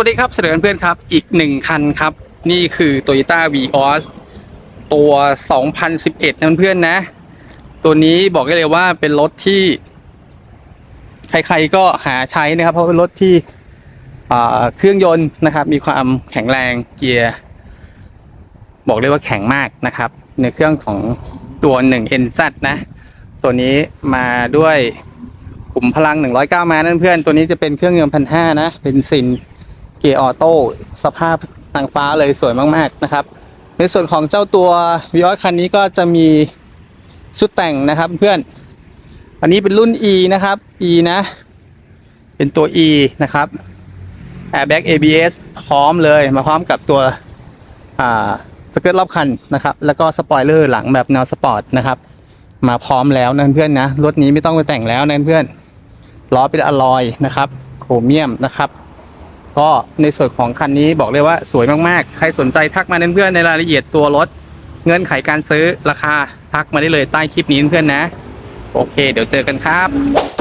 วัสดีครับเสนอเพื่อนครับ อีกหนึ่งคันครับ นี่คือ Toyota Vios ตัว 2011 นะเพื่อนนะ ตัวนี้บอกได้เลยว่าเป็นรถที่ ใครๆก็หาใช้นะครับ เพราะเป็นรถที่เครื่องยนต์นะครับ มีความแข็งแรงเกียร์ บอกเลยว่าแข็งมากนะครับ ในเครื่องของตัว 1NZ นะ ตัวนี้มาด้วยขุมพลัง 109 ม้านั่นเพื่อน ตัวนี้จะเป็นเครื่องยนต์พันห้านะ เป็นซิน เกียร์ออโต้สภาพนางฟ้าเลยสวยมากๆนะครับ ในส่วนของเจ้าตัววิออสคันนี้ก็จะมีชุดแต่งนะครับเพื่อน อันนี้เป็นรุ่น E นะครับ E นะ เป็นตัว E นะครับ Airbag ABS พร้อมเลยมาพร้อมกับตัวสเกิร์ตรอบคันนะครับ แล้วก็สปอยเลอร์หลังแบบแนวสปอร์ตนะครับ มาพร้อมแล้วนั่นเพื่อนนะ รถนี้ไม่ต้องไปแต่งแล้วนั่นเพื่อนล้อเป็นอลลอยนะครับโครเมียมนะครับ ก็ในส่วนของคันนี้บอกเลยว่าสวยมากๆ ใครสนใจทักมาเพื่อนๆในรายละเอียดตัวรถ เงื่อนไขการซื้อราคาทักมาได้เลยใต้คลิปนี้เพื่อนๆนะ โอเค เดี๋ยวเจอกันครับ